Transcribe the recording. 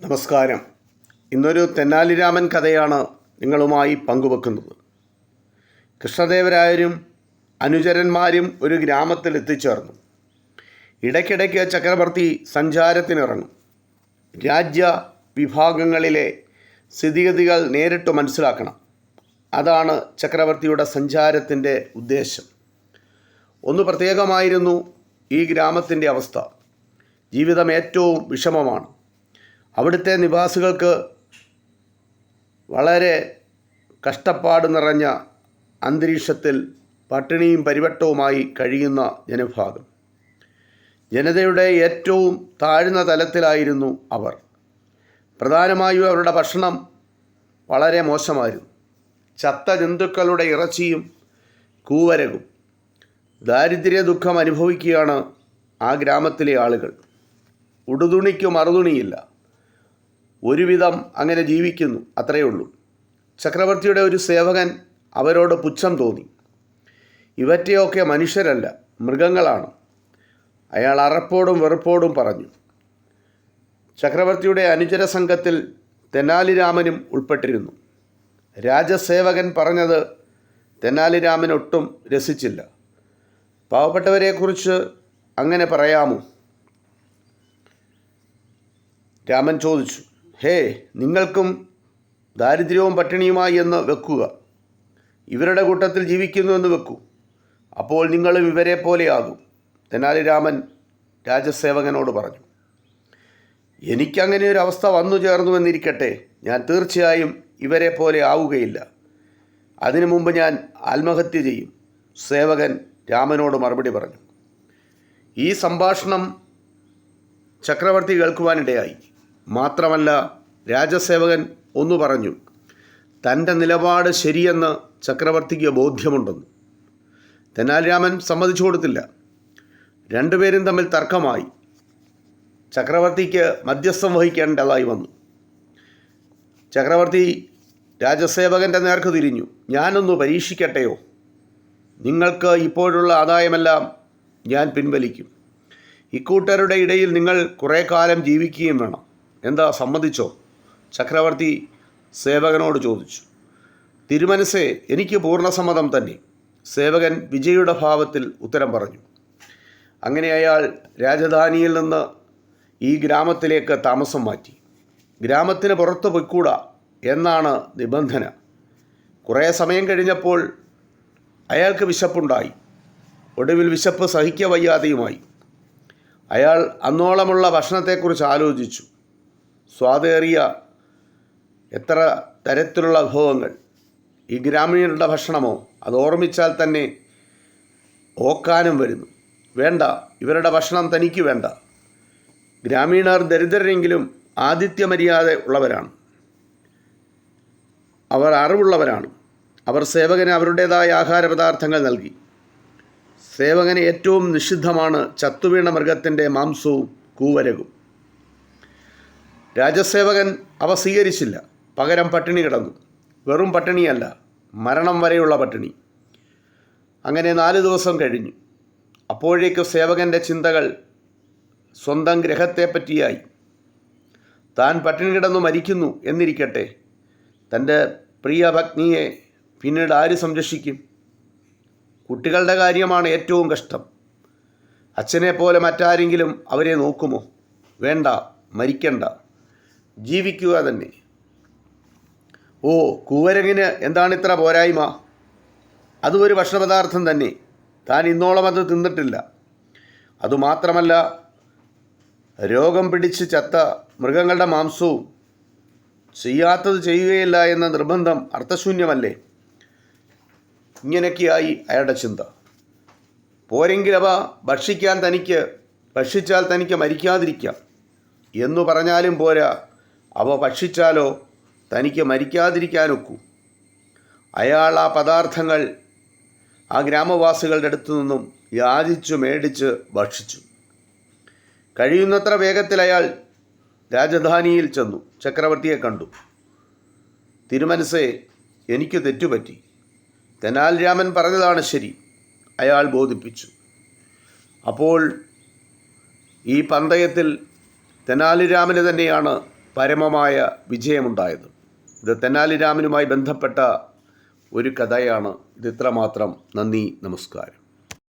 നമസ്കാരം. ഇന്നൊരു തെന്നാലിരാമൻ കഥയാണ് നിങ്ങളുമായി പങ്കുവെക്കുന്നത്. കൃഷ്ണദേവരായരും അനുചരന്മാരും ഒരു ഗ്രാമത്തിൽ എത്തിച്ചേർന്നു. ഇടയ്ക്കിടയ്ക്ക് ചക്രവർത്തി സഞ്ചാരത്തിനിറങ്ങും. രാജ്യ വിഭാഗങ്ങളിലെ സ്ഥിതിഗതികൾ നേരിട്ട് മനസ്സിലാക്കണം. അതാണ് ചക്രവർത്തിയുടെ സഞ്ചാരത്തിന്റെ ഉദ്ദേശം. ഒന്ന് പ്രത്യേകമായിരുന്നു ഈ ഗ്രാമത്തിന്റെ അവസ്ഥ. ജീവിതം ഏറ്റവും വിഷമമാണ്. അവിടുത്തെ നിവാസികൾക്ക് വളരെ കഷ്ടപ്പാട് നിറഞ്ഞ അന്തരീക്ഷത്തിൽ പട്ടിണിയും പരിവട്ടവുമായി കഴിയുന്ന ജനഭാഗം ജനതയുടെ ഏറ്റവും താഴ്ന്ന തലത്തിലായിരുന്നു അവർ. പ്രധാനമായും അവരുടെ ഭക്ഷണം വളരെ മോശമായിരുന്നു. ചത്ത ജന്തുക്കളുടെ ഇറച്ചിയും കൂവരകും. ദാരിദ്ര്യ ദുഃഖം അനുഭവിക്കുകയാണ് ആ ഗ്രാമത്തിലെ ആളുകൾ. ഉടുതുണിക്ക് മറുതുണിയില്ല ഒരുവിധം അങ്ങനെ ജീവിക്കുന്നു അത്രയേ ഉള്ളൂ. ചക്രവർത്തിയുടെ ഒരു സേവകൻ അവരോട് പുച്ഛം തോന്നി. ഇവറ്റയൊക്കെ മനുഷ്യരല്ല മൃഗങ്ങളാണ്. അയാൾ അറപ്പോടും വെറുപ്പോടും പറഞ്ഞു ചക്രവർത്തിയുടെ അനുചര സംഘത്തിൽ തെനാലിരാമനും ഉൾപ്പെട്ടിരുന്നു. രാജസേവകൻ പറഞ്ഞത് തെനാലിരാമൻ ഒട്ടും രസിച്ചില്ല. പാവപ്പെട്ടവരെക്കുറിച്ച് അങ്ങനെ പറയാമോ? രാമൻ ചോദിച്ചു ഹേ നിങ്ങൾക്കും ദാരിദ്ര്യവും പട്ടിണിയുമായി എന്ന് വെക്കുക. ഇവരുടെ കൂട്ടത്തിൽ ജീവിക്കുന്നു എന്ന് വെക്കൂ. അപ്പോൾ നിങ്ങളും ഇവരെ പോലെയാകും തെനാലി രാമൻ രാജസേവകനോട് പറഞ്ഞു. എനിക്കങ്ങനെ ഒരു അവസ്ഥ വന്നു ചേർന്നുവെന്നിരിക്കട്ടെ ഞാൻ തീർച്ചയായും ഇവരെ പോലെ ആവുകയില്ല. അതിനു മുമ്പ് ഞാൻ ആത്മഹത്യ ചെയ്യും സേവകൻ രാമനോട് മറുപടി പറഞ്ഞു. ഈ സംഭാഷണം ചക്രവർത്തി കേൾക്കുവാനിടയായി. മാത്രമല്ല രാജസേവകൻ ഒന്നു പറഞ്ഞു തന്റെ നിലപാട് ശരിയെന്ന് ചക്രവർത്തിക്ക് ബോധ്യമുണ്ടെന്ന്. തെനാലിരാമൻ സമ്മതിച്ചു കൊടുത്തില്ല. രണ്ടുപേരും തമ്മിൽ തർക്കമായി. ചക്രവർത്തിക്ക് മധ്യസ്ഥം വഹിക്കേണ്ടതായി വന്നു. ചക്രവർത്തി രാജസേവകന്റെ നേർക്ക് തിരിഞ്ഞു. ഞാനൊന്ന് പരീക്ഷിക്കട്ടെയോ? നിങ്ങൾക്ക് ഇപ്പോഴുള്ള ആദായമെല്ലാം ഞാൻ പിൻവലിക്കും. ഇക്കൂട്ടരുടെ ഇടയിൽ നിങ്ങൾ കുറേ കാലം ജീവിക്കുകയും വേണം. എന്താ സമ്മതിച്ചോ? ചക്രവർത്തി സേവകനോട് ചോദിച്ചു. തിരുമനസ്സേ എനിക്ക് പൂർണസമ്മതം തന്നെ. സേവകൻ വിജയുടെ ഭാവത്തിൽ ഉത്തരം പറഞ്ഞു. അങ്ങനെ അയാൾ രാജധാനിയിൽ നിന്ന് ഈ ഗ്രാമത്തിലേക്ക് താമസം മാറ്റി. ഗ്രാമത്തിന് പുറത്ത് പൊയ്ക്കൂടാ എന്നാണ് നിബന്ധന. കുറേ സമയം കഴിഞ്ഞപ്പോൾ അയാൾക്ക് വിശപ്പുണ്ടായി. ഒടുവിൽ വിശപ്പ് സഹിക്കവയ്യാതെയുമായി. അയാൾ അന്നോളമുള്ള ഭക്ഷണത്തെക്കുറിച്ച് ആലോചിച്ചു. സ്വാദേറിയ എത്ര തരത്തിലുള്ള വിഭവങ്ങൾ? ഈ ഗ്രാമീണരുടെ ഭക്ഷണമോ? അത് ഓർമ്മിച്ചാൽ തന്നെ ഓക്കാനും വരുന്നു. വേണ്ട ഇവരുടെ ഭക്ഷണം തനിക്ക് വേണ്ട. ഗ്രാമീണർ ദരിദ്രരെങ്കിലും ആതിഥ്യ മര്യാദ ഉള്ളവരാണ്. അവർ അറിവുള്ളവരാണ്. അവർ സേവകന് അവരുടേതായ ആഹാര പദാർത്ഥങ്ങൾ നൽകി. സേവകന് ഏറ്റവും നിഷിദ്ധമാണ് ചത്തുവീണ മൃഗത്തിന്റെ മാംസവും കൂവരകും. രാജസേവകൻ അവ സ്വീകരിച്ചില്ല. പകരം പട്ടിണി കിടന്നു. വെറും പട്ടിണിയല്ല മരണം വരെയുള്ള പട്ടിണി. അങ്ങനെ നാല് ദിവസം കഴിഞ്ഞു. അപ്പോഴേക്കും സേവകന്റെ ചിന്തകൾ സ്വന്തം ഗ്രഹത്തെപ്പറ്റിയായി താൻ പട്ടിണി കിടന്നു മരിക്കുന്നു എന്നിരിക്കട്ടെ. തന്റെ പ്രിയ ഭഗ്നിയെ പിന്നീട് ആര് സംരക്ഷിക്കും? കുട്ടികളുടെ കാര്യമാണ് ഏറ്റവും കഷ്ടം. അച്ഛനെ പോലെ മറ്റാരെങ്കിലും അവരെ നോക്കുമോ? വേണ്ട മരിക്കണ്ട. ജീവിക്കുക തന്നെ. ഓ കൂവരങ്ങിന് എന്താണ് ഇത്ര പോരായ്മ? അതും ഒരു ഭക്ഷണപദാർത്ഥം തന്നെ. താൻ ഇന്നോളം അത് തിന്നിട്ടില്ല. അതുമാത്രമല്ല രോഗം പിടിച്ച് ചത്ത മൃഗങ്ങളുടെ മാംസവും ചെയ്യാത്തത് ചെയ്യുകയില്ല എന്ന നിർബന്ധം അർത്ഥശൂന്യമല്ലേ? ഇങ്ങനെയൊക്കെയായി അയാളുടെ ചിന്ത. പോരെങ്കിൽ അവ ഭക്ഷിക്കാൻ തനിക്ക് ഭക്ഷിച്ചാൽ തനിക്ക് മരിക്കാതിരിക്കാം. എന്നു പറഞ്ഞാലും പോരാ. അവ ഭക്ഷിച്ചാലോ തനിക്ക് മരിക്കാതിരിക്കാനൊക്കൂ. അയാൾ ആ പദാർത്ഥങ്ങൾ ആ ഗ്രാമവാസികളുടെ അടുത്തു നിന്നും യാചിച്ചു മേടിച്ച് ഭക്ഷിച്ചു. കഴിയുന്നത്ര വേഗത്തിൽ അയാൾ രാജധാനിയിൽ ചെന്നു. ചക്രവർത്തിയെ കണ്ടു. തിരുമനസേ എനിക്ക് തെറ്റുപറ്റി. തെനാൽ രാമൻ പറഞ്ഞതാണ് ശരി. അയാൾ ബോധിപ്പിച്ചു. അപ്പോൾ ഈ പന്തയത്തിൽ തെനാലിരാമന് തന്നെയാണ് പരമമായ വിജയമുണ്ടായത്. ഇത് തെന്നാലിരാമനുമായി ബന്ധപ്പെട്ട ഒരു കഥയാണ്. ഇത് ഇത്രമാത്രം. നന്ദി നമസ്കാരം.